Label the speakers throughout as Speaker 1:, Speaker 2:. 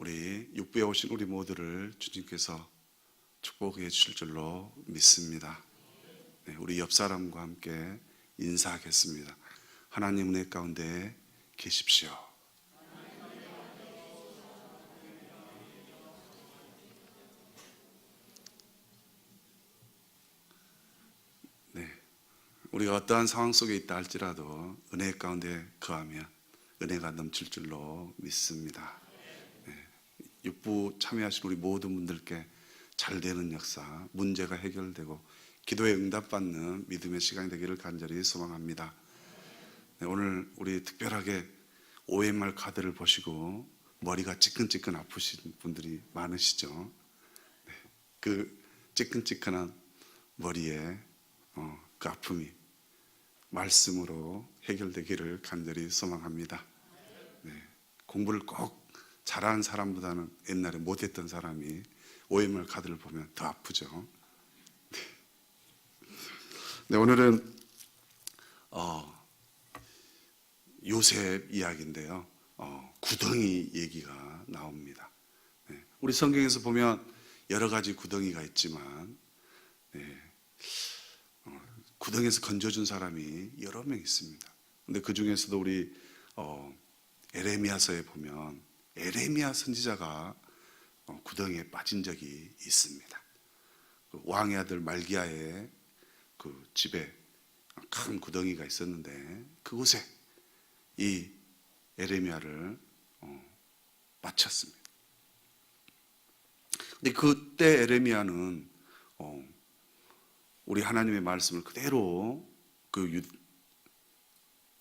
Speaker 1: 우리 육부에 오신 우리 모두를 주님께서 축복해 주실 줄로 믿습니다. 네, 우리 옆 사람과 함께 인사하겠습니다. 하나님 은혜 가운데 계십시오. 네, 우리가 어떠한 상황 속에 있다 할지라도 은혜 가운데 거하면 은혜가 넘칠 줄로 믿습니다. 네, 육부 참여하신 우리 모든 분들께 잘 되는 역사, 문제가 해결되고 기도에 응답받는 믿음의 시간이 되기를 간절히 소망합니다. 네, 오늘 우리 특별하게 OMR 카드를 보시고 머리가 찌끈찌끈 아프신 분들이 많으시죠. 네, 그 찌끈찌끈한 머리에 어, 그 아픔이 말씀으로 해결되기를 간절히 소망합니다. 네, 공부를 꼭 잘하는 사람보다는 옛날에 못했던 사람이 OMR 카드를 보면 더 아프죠. 네, 오늘은 어, 요셉 이야기인데요. 어, 구덩이 얘기가 나옵니다. 네, 우리 성경에서 보면 여러 가지 구덩이가 있지만 네, 어, 구덩이에서 건져준 사람이 여러 명 있습니다. 근데 그 중에서도 우리 어, 에레미야서에 보면 에레미야 선지자가 어, 구덩이에 빠진 적이 있습니다. 그 왕의 아들 말기야의 그 집에 큰 구덩이가 있었는데 그곳에 이 에레미야를 어, 바쳤습니다. 근데 그때 에레미야는 어, 우리 하나님의 말씀을 그대로 그 유,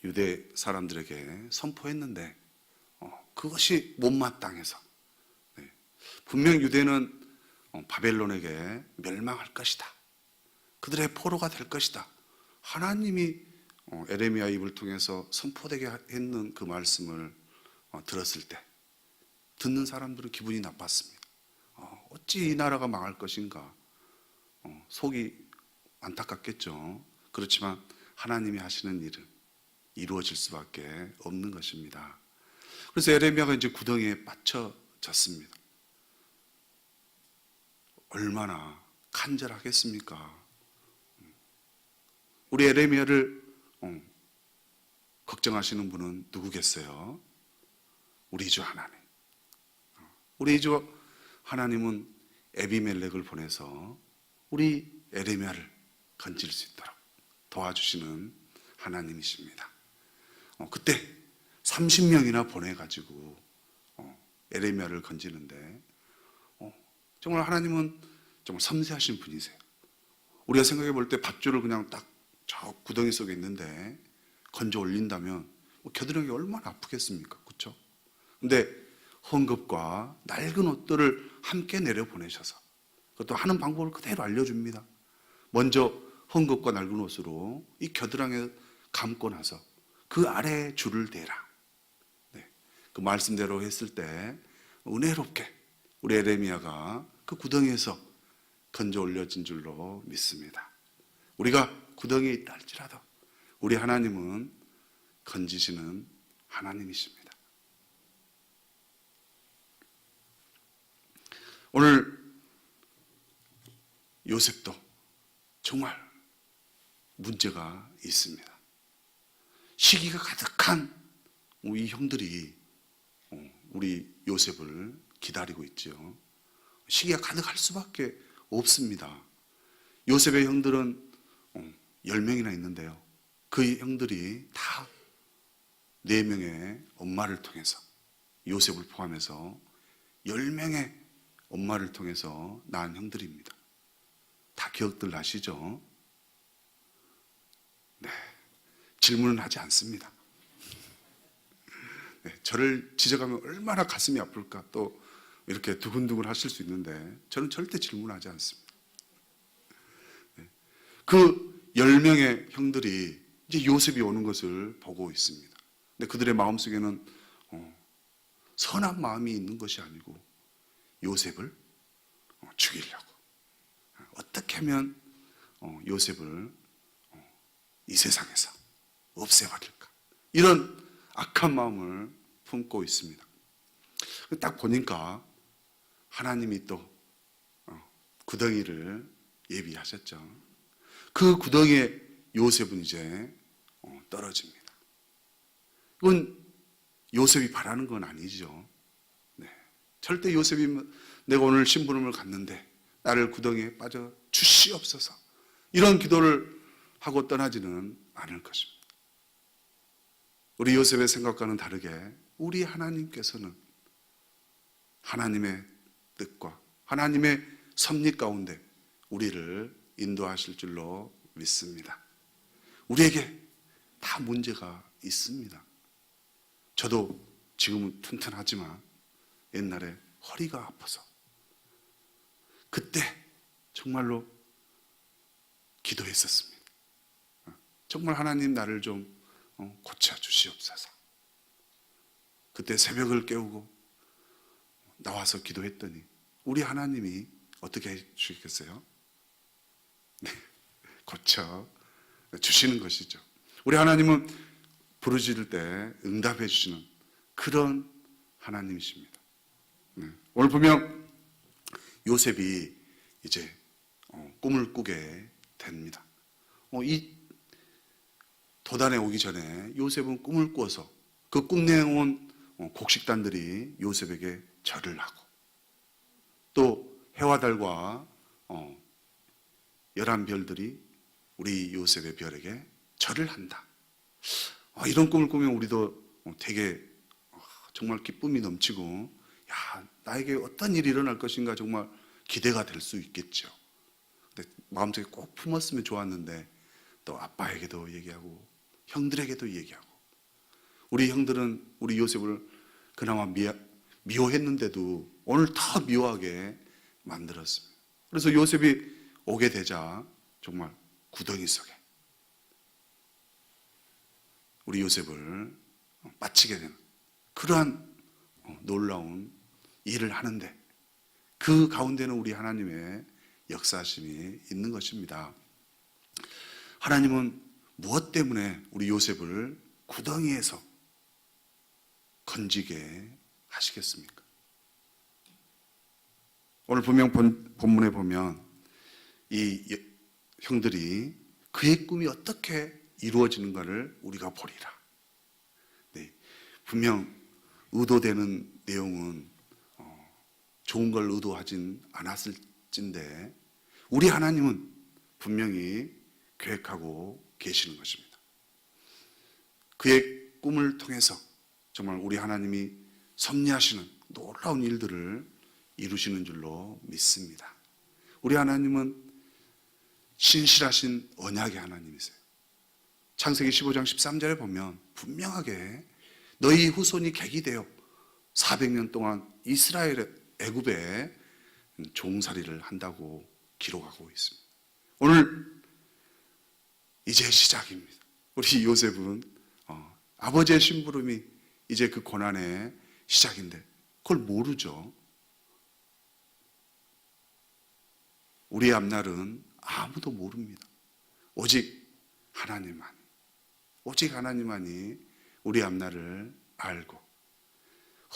Speaker 1: 유대 사람들에게 선포했는데 어, 그것이 못마땅해서 네. 분명 유대는 어, 바벨론에게 멸망할 것이다. 그들의 포로가 될 것이다. 하나님이 어, 에레미야 입을 통해서 선포되게 했는 그 말씀을 어, 들었을 때 듣는 사람들은 기분이 나빴습니다. 어, 어찌 이 나라가 망할 것인가? 어, 속이 안타깝겠죠. 그렇지만 하나님이 하시는 일은 이루어질 수밖에 없는 것입니다. 그래서 에레미야가 이제 구덩이에 빠쳐졌습니다. 얼마나 간절하겠습니까? 우리 에레미야를 어, 걱정하시는 분은 누구겠어요? 우리 주 하나님. 어, 우리 주 하나님은 에비멜렉을 보내서 우리 에레미야를 건질 수 있도록 도와주시는 하나님이십니다. 어, 그때 30명이나 보내가지고 어, 에레미야를 건지는데 어, 정말 하나님은 정말 섬세하신 분이세요. 우리가 생각해 볼 때 밧줄을 그냥 딱 저 구덩이 속에 있는데 건져 올린다면 뭐 겨드랑이 얼마나 아프겠습니까? 그렇죠? 근데 헝겊과 낡은 옷들을 함께 내려 보내셔서 그것도 하는 방법을 그대로 알려줍니다. 먼저 헝겊과 낡은 옷으로 이 겨드랑이에 감고 나서 그 아래에 줄을 대라. 네. 그 말씀대로 했을 때 은혜롭게 우리 에레미야가 그 구덩이에서 건져 올려진 줄로 믿습니다. 우리가 구덩이에 있다 할지라도 우리 하나님은 건지시는 하나님이십니다. 오늘 요셉도 정말 문제가 있습니다. 시기가 가득한 우리 형들이 어, 우리 요셉을 기다리고 있죠. 시기가 가득할 수밖에 없습니다. 요셉의 형들은 10명이나 있는데요. 그 형들이 다 4명의 엄마를 통해서 요셉을 포함해서 10명의 엄마를 통해서 낳은 형들입니다. 다 기억들 나시죠? 네. 질문은 하지 않습니다. 네, 저를 지적하면 얼마나 가슴이 아플까 또 이렇게 두근두근 하실 수 있는데 저는 절대 질문하지 않습니다. 네. 그 10명의 형들이 이제 요셉이 오는 것을 보고 있습니다. 근데 그들의 마음속에는 어, 선한 마음이 있는 것이 아니고 요셉을 어, 죽이려고 어떻게 하면 어, 요셉을 어, 이 세상에서 없애버릴까 이런 악한 마음을 품고 있습니다. 딱 보니까 하나님이 또 어, 구덩이를 예비하셨죠. 그 구덩이에 요셉은 이제 어, 떨어집니다. 이건 요셉이 바라는 건 아니죠. 네. 절대 요셉이 뭐, 내가 오늘 신부름을 갔는데 나를 구덩이에 빠져 주시옵소서. 이런 기도를 하고 떠나지는 않을 것입니다. 우리 요셉의 생각과는 다르게 우리 하나님께서는 하나님의 뜻과 하나님의 섭리 가운데 우리를 인도하실 줄로 믿습니다. 우리에게 다 문제가 있습니다. 저도 지금은 튼튼하지만 옛날에 허리가 아파서 그때 정말로 기도했었습니다. 정말 하나님 나를 좀 어, 고쳐 주시옵소서. 그때 새벽을 깨우고 나와서 기도했더니 우리 하나님이 어떻게 해 주시겠어요? 네, 고쳐 주시는 것이죠. 우리 하나님은 부르짖을 때 응답해 주시는 그런 하나님이십니다. 네, 오늘 보면 요셉이 이제 어, 꿈을 꾸게 됩니다. 어, 이 도단에 오기 전에 요셉은 꿈을 꾸어서 그 꿈 내온 어, 곡식단들이 요셉에게 절을 하고 또 해와 달과 어, 열한 별들이 우리 요셉의 별에게 절을 한다. 어, 이런 꿈을 꾸면 우리도 어, 되게 어, 정말 기쁨이 넘치고 야 나에게 어떤 일이 일어날 것인가 정말 기대가 될 수 있겠죠. 근데 마음속에 꼭 품었으면 좋았는데 또 아빠에게도 얘기하고 형들에게도 얘기하고 우리 형들은 우리 요셉을 그나마 미, 미워 했는데도 오늘 더 미워하게 만들었습니다. 그래서 요셉이 오게 되자 정말 구덩이 속에 우리 요셉을 빠치게 되는 그러한 놀라운 일을 하는데 그 가운데는 우리 하나님의 역사심이 있는 것입니다. 하나님은 무엇 때문에 우리 요셉을 구덩이에서 건지게 하시겠습니까? 오늘 분명 본, 본문에 보면 이 형들이 그의 꿈이 어떻게 이루어지는가를 우리가 보리라. 네, 분명 의도되는 내용은 어, 좋은 걸 의도하진 않았을진데 우리 하나님은 분명히 계획하고 계시는 것입니다. 그의 꿈을 통해서 정말 우리 하나님이 섭리하시는 놀라운 일들을 이루시는 줄로 믿습니다. 우리 하나님은 신실하신 언약의 하나님이세요. 창세기 15장 13절에 보면 분명하게 너희 후손이 객이 되어 400년 동안 이스라엘의 애굽에 종살이를 한다고 기록하고 있습니다. 오늘 이제 시작입니다. 우리 요셉은 어, 아버지의 심부름이 이제 그 고난의 시작인데 그걸 모르죠. 우리의 앞날은 아무도 모릅니다. 오직 하나님만. 오직 하나님만이 우리 앞날을 알고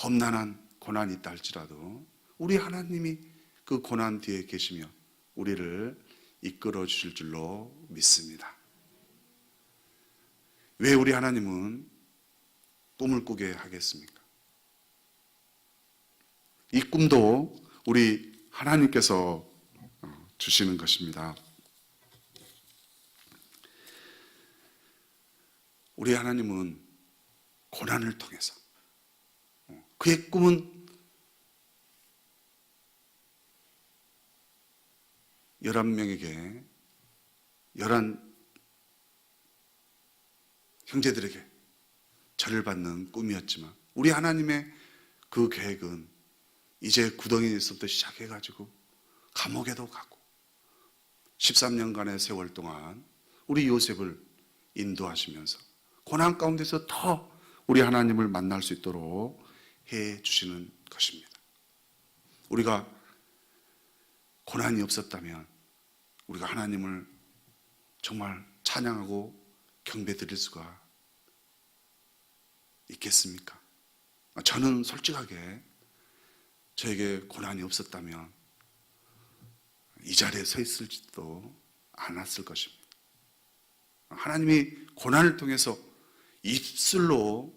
Speaker 1: 험난한 고난이 있다 할지라도 우리 하나님이 그 고난 뒤에 계시며 우리를 이끌어 주실 줄로 믿습니다. 왜 우리 하나님은 꿈을 꾸게 하겠습니까? 이 꿈도 우리 하나님께서 어, 주시는 것입니다. 우리 하나님은 고난을 통해서 어, 그의 꿈은 열한 명에게 열한 형제들에게 절을 받는 꿈이었지만 우리 하나님의 그 계획은 이제 구덩이에서부터 시작해가지고 감옥에도 가고 13년간의 세월 동안 우리 요셉을 인도하시면서 고난 가운데서 더 우리 하나님을 만날 수 있도록 해 주시는 것입니다. 우리가 고난이 없었다면 우리가 하나님을 정말 찬양하고 경배 드릴 수가 있겠습니까? 저는 솔직하게 저에게 고난이 없었다면 이 자리에 서 있을지도 않았을 것입니다. 하나님이 고난을 통해서 입술로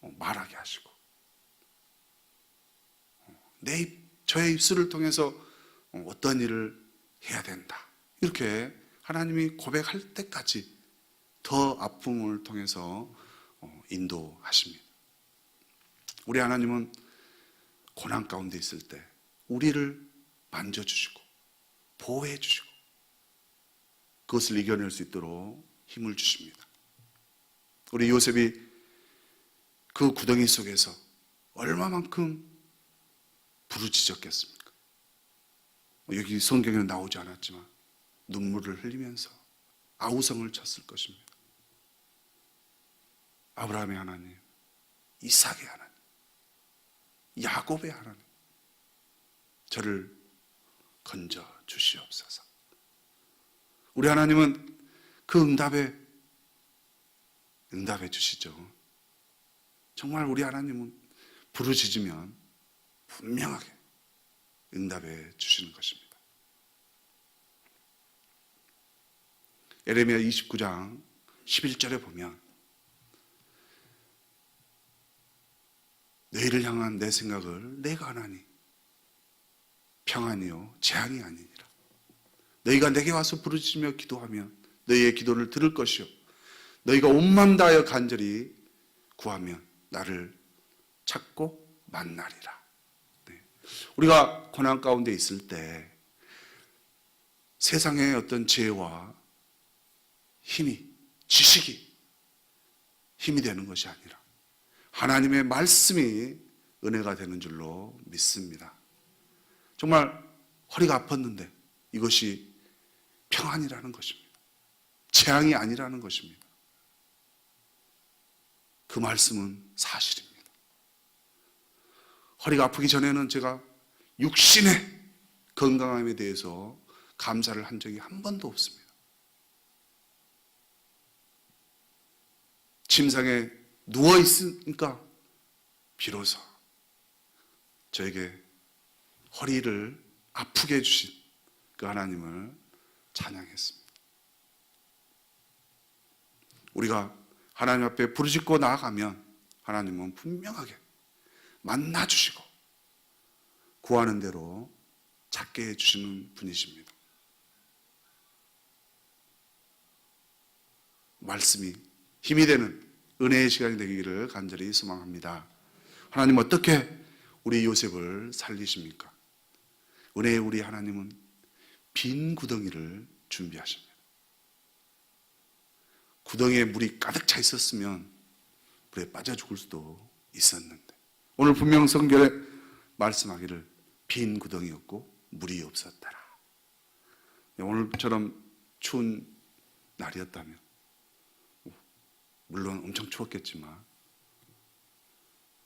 Speaker 1: 말하게 하시고 내 입, 저의 입술을 통해서 어떤 일을 해야 된다. 이렇게 하나님이 고백할 때까지 더 아픔을 통해서 어, 인도하십니다. 우리 하나님은 고난 가운데 있을 때 우리를 만져주시고 보호해 주시고 그것을 이겨낼 수 있도록 힘을 주십니다. 우리 요셉이 그 구덩이 속에서 얼마만큼 부르짖었겠습니까? 여기 성경에는 나오지 않았지만 눈물을 흘리면서 아우성을 쳤을 것입니다. 아브라함의 하나님, 이삭의 하나님, 야곱의 하나님, 저를 건져 주시옵소서. 우리 하나님은 그 응답에 응답해 주시죠. 정말 우리 하나님은 부르짖으면 분명하게 응답해 주시는 것입니다. 에레미야 29장 11절에 보면 너희를 향한 내 생각을 내가 하나니 평안이요 재앙이 아니니라. 너희가 내게 와서 부르짖으며 기도하면 너희의 기도를 들을 것이요 너희가 온맘 다하여 간절히 구하면 나를 찾고 만나리라. 네. 우리가 고난 가운데 있을 때 세상의 어떤 지혜와 힘이 지식이 힘이 되는 것이 아니라 하나님의 말씀이 은혜가 되는 줄로 믿습니다. 정말 허리가 아팠는데 이것이 평안이라는 것입니다. 재앙이 아니라는 것입니다. 그 말씀은 사실입니다. 허리가 아프기 전에는 제가 육신의 건강함에 대해서 감사를 한 적이 한 번도 없습니다. 침상에 누워 있으니까 비로소 저에게 허리를 아프게 해주신 그 하나님을 찬양했습니다. 우리가 하나님 앞에 부르짖고 나아가면 하나님은 분명하게 만나주시고 구하는 대로 찾게 해주시는 분이십니다. 말씀이 힘이 되는 은혜의 시간이 되기를 간절히 소망합니다. 하나님 어떻게 우리 요셉을 살리십니까? 은혜의 우리 하나님은 빈 구덩이를 준비하십니다. 구덩이에 물이 가득 차 있었으면 물에 빠져 죽을 수도 있었는데 오늘 분명 성경에 말씀하기를 빈 구덩이였고 물이 없었더라. 오늘처럼 추운 날이었다면 물론 엄청 추웠겠지만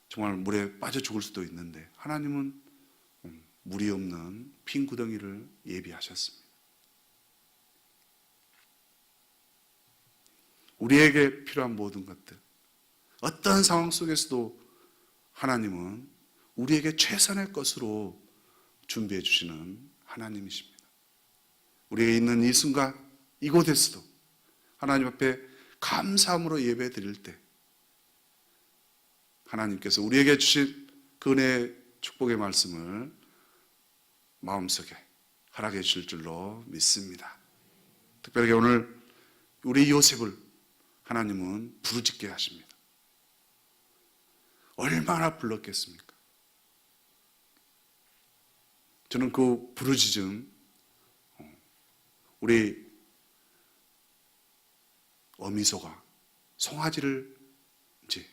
Speaker 1: 정말 물에 빠져 죽을 수도 있는데 하나님은 음, 물이 없는 빈 구덩이를 예비하셨습니다. 우리에게 필요한 모든 것들, 어떤 상황 속에서도 하나님은 우리에게 최선의 것으로 준비해 주시는 하나님이십니다. 우리가 있는 이 순간 이곳에서도 하나님 앞에 감사함으로 예배 드릴 때 하나님께서 우리에게 주신 그 은혜의 축복의 말씀을 마음속에 허락해 주실 줄로 믿습니다. 특별하게 오늘 우리 요셉을 하나님은 부르짖게 하십니다. 얼마나 불렀겠습니까? 저는 그 부르짖음 어, 우리 어미소가 송아지를 이제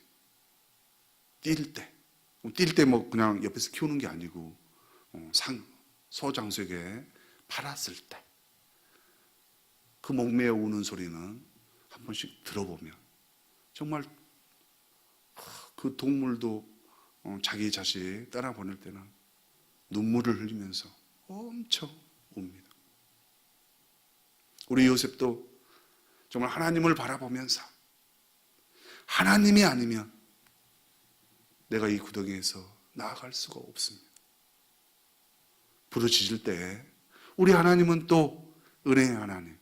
Speaker 1: 뛸 때, 뛸 때 뭐 그냥 옆에서 키우는 게 아니고 어, 상 소장수에게 팔았을 때, 그 목매어 우는 소리는 한 번씩 들어보면 정말 그 동물도 어, 자기 자식 떠나 보낼 때는 눈물을 흘리면서 엄청 웁니다. 우리 요셉도 정말 하나님을 바라보면서 하나님이 아니면 내가 이 구덩이에서 나아갈 수가 없습니다. 부르짖을 때 우리 하나님은 또 은혜의 하나님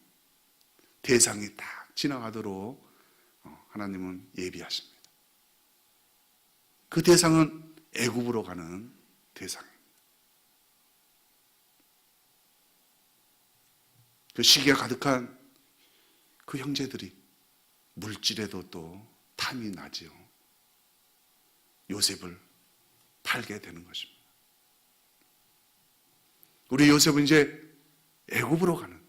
Speaker 1: 대상이 딱 지나가도록 어, 하나님은 예비하십니다. 그 대상은 애굽으로 가는 대상입니다. 그 시기가 가득한 그 형제들이 물질에도 또 탐이 나지요. 요셉을 팔게 되는 것입니다. 우리 요셉은 이제 애굽으로 가는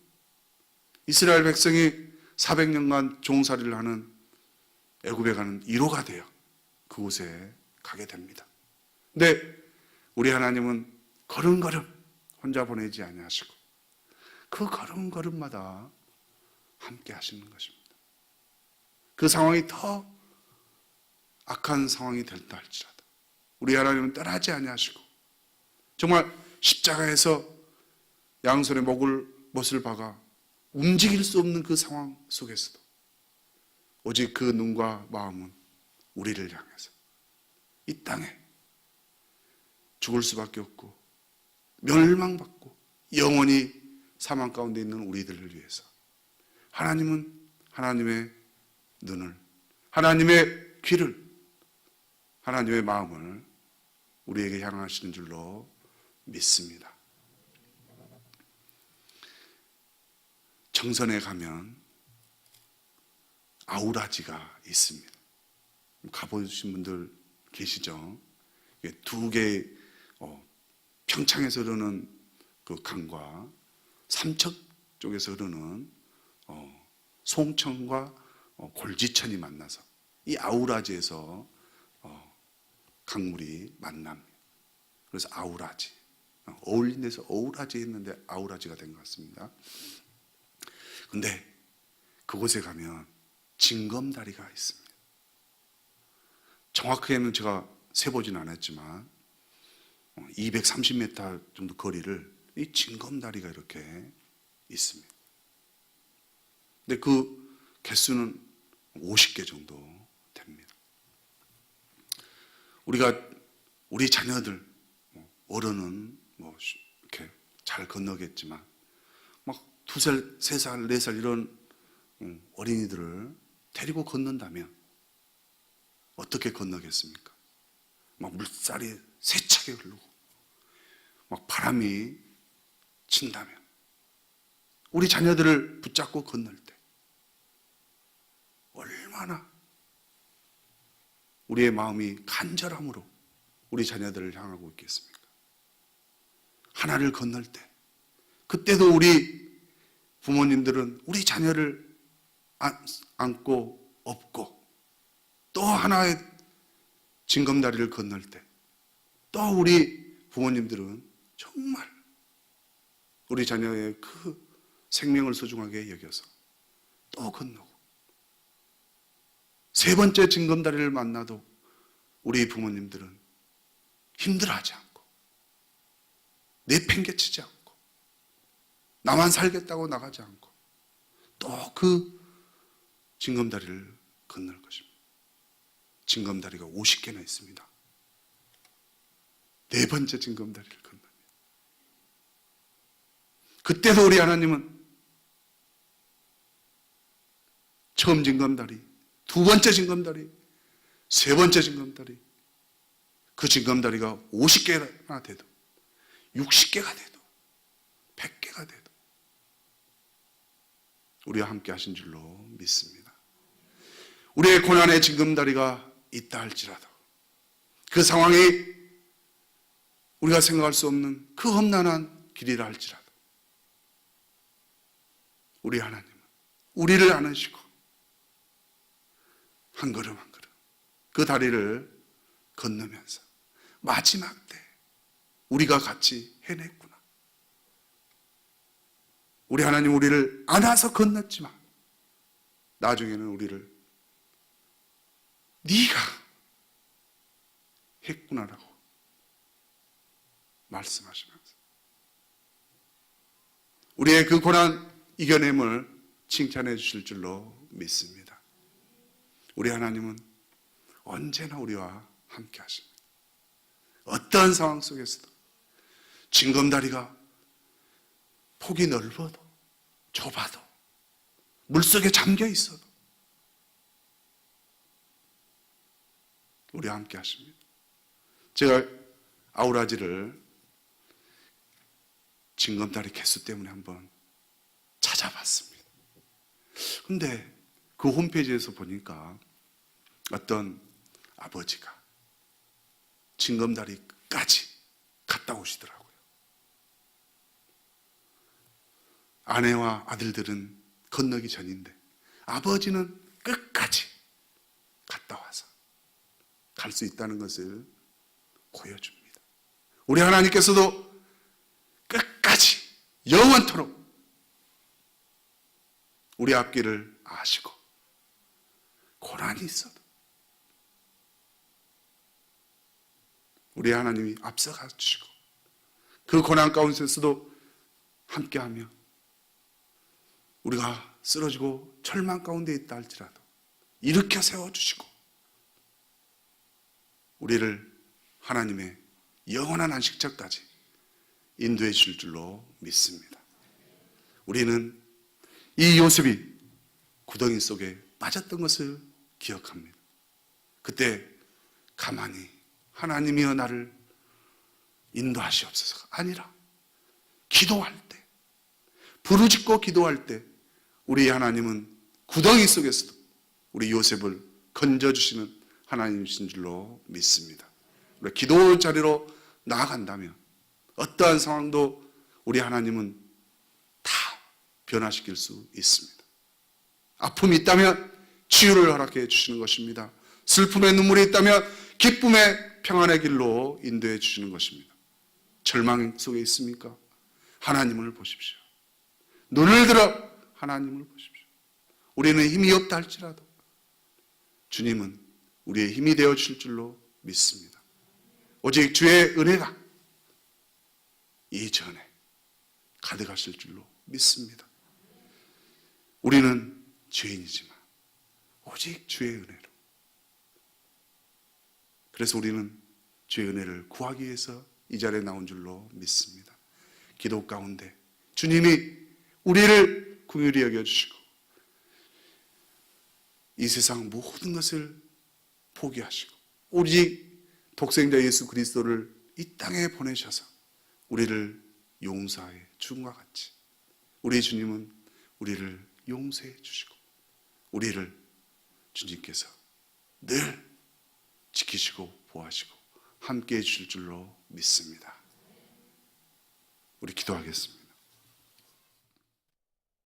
Speaker 1: 이스라엘 백성이 400년간 종살이를 하는 애굽에 가는 1호가 되어 그곳에 가게 됩니다. 근데 우리 하나님은 걸음걸음 혼자 보내지 아니하시고 그 걸음걸음마다 함께 하시는 것입니다. 그 상황이 더 악한 상황이 될다 할지라도 우리 하나님은 떠나지 아니하시고 정말 십자가에서 양손에 목을 못을 박아 움직일 수 없는 그 상황 속에서도 오직 그 눈과 마음은 우리를 향해서 이 땅에 죽을 수밖에 없고 멸망받고 영원히 사망 가운데 있는 우리들을 위해서 하나님은 하나님의 눈을 하나님의 귀를 하나님의 마음을 우리에게 향하시는 줄로 믿습니다. 정선에 가면 아우라지가 있습니다. 가보신 분들 계시죠? 두 개의 어, 평창에서 흐르는 그 강과 삼척 쪽에서 흐르는 어, 송천과 어, 골지천이 만나서 이 아우라지에서 어, 강물이 만납니다. 그래서 아우라지 어, 어울린 데서 어우라지 했는데 아우라지가 된 것 같습니다. 근데 그곳에 가면 징검다리가 있습니다. 정확하게는 제가 세보진 않았지만 230m 정도 거리를 이 징검다리가 이렇게 있습니다. 근데 그 개수는 50개 정도 됩니다. 우리가 우리 자녀들 뭐 어른은 뭐 이렇게 잘 건너겠지만 막 두 살, 세 살, 네 살 이런 음, 어린이들을 데리고 건넌다면 어떻게 건너겠습니까? 막 물살이 세차게 흐르고 막 바람이 친다면 우리 자녀들을 붙잡고 건널 때 얼마나 우리의 마음이 간절함으로 우리 자녀들을 향하고 있겠습니까? 하나를 건널 때 그때도 우리 부모님들은 우리 자녀를 안- 안고 업고 또 하나의 징검다리를 건널 때 또 우리 부모님들은 정말 우리 자녀의 그 생명을 소중하게 여겨서 또 건너고 세 번째 징검다리를 만나도 우리 부모님들은 힘들어하지 않고 내팽개치지 않고 나만 살겠다고 나가지 않고 또 그 징검다리를 건널 것입니다. 징검다리가 50개나 있습니다. 네 번째 징검다리를 건넙니다. 그때도 우리 하나님은 처음 징검다리, 두 번째 징검다리, 세 번째 징검다리, 그 징검다리가 50개나 돼도, 60개가 돼도, 100개가 돼도, 우리와 함께 하신 줄로 믿습니다. 우리의 고난의 징검다리가 있다 할지라도, 그 상황이 우리가 생각할 수 없는 그 험난한 길이라 할지라도 우리 하나님은 우리를 안으시고 한 걸음 한 걸음 그 다리를 건너면서 마지막 때 우리가 같이 해냈구나. 우리 하나님 우리를 안아서 건넜지만 나중에는 우리를 네가 했구나라고 말씀하시면서 우리의 그 고난 이겨냄을 칭찬해 주실 줄로 믿습니다. 우리 하나님은 언제나 우리와 함께 하십니다. 어떤 상황 속에서도 징검다리가 폭이 넓어도 좁아도 물속에 잠겨 있어도 우리와 함께 하십니다. 제가 아우라지를 징검다리 개수 때문에 한번 찾아봤습니다. 근데 그 홈페이지에서 보니까 어떤 아버지가 징검다리까지 갔다 오시더라고요. 아내와 아들들은 건너기 전인데 아버지는 끝까지 갔다 와서 갈 수 있다는 것을 보여줍니다. 우리 하나님께서도 끝까지 영원토록 우리 앞길을 아시고 고난이 있어도 우리 하나님이 앞서가 주시고 그 고난 가운데서도 함께하며 우리가 쓰러지고 절망 가운데 있다 할지라도 일으켜 세워주시고 우리를 하나님의 영원한 안식처까지 인도해 주실 줄로 믿습니다. 우리는 이 요셉이 구덩이 속에 빠졌던 것을 기억합니다. 그때 가만히 하나님이여 나를 인도하시옵소서가 아니라 기도할 때, 부르짖고 기도할 때 우리 하나님은 구덩이 속에서도 우리 요셉을 건져주시는 하나님이신 줄로 믿습니다. 우리 기도 자리로 나아간다면 어떠한 상황도 우리 하나님은 다 변화시킬 수 있습니다. 아픔이 있다면 치유를 허락해 주시는 것입니다. 슬픔의 눈물이 있다면 기쁨의 평안의 길로 인도해 주시는 것입니다. 절망 속에 있습니까? 하나님을 보십시오. 눈을 들어 하나님을 보십시오. 우리는 힘이 없다 할지라도 주님은 우리의 힘이 되어 주실 줄로 믿습니다. 오직 주의 은혜가 이전에 가득하실 줄로 믿습니다. 우리는 죄인이지만 오직 주의 은혜로 그래서 우리는 주의 은혜를 구하기 위해서 이 자리에 나온 줄로 믿습니다. 기도 가운데 주님이 우리를 긍휼히 여겨 주시고 이 세상 모든 것을 포기하시고 오직 독생자 예수 그리스도를 이 땅에 보내셔서 우리를 용서해 준과 같이 우리 주님은 우리를 용서해 주시고 우리를 주님께서 늘 지키시고 보호하시고 함께 해 주실 줄로 믿습니다. 우리 기도하겠습니다.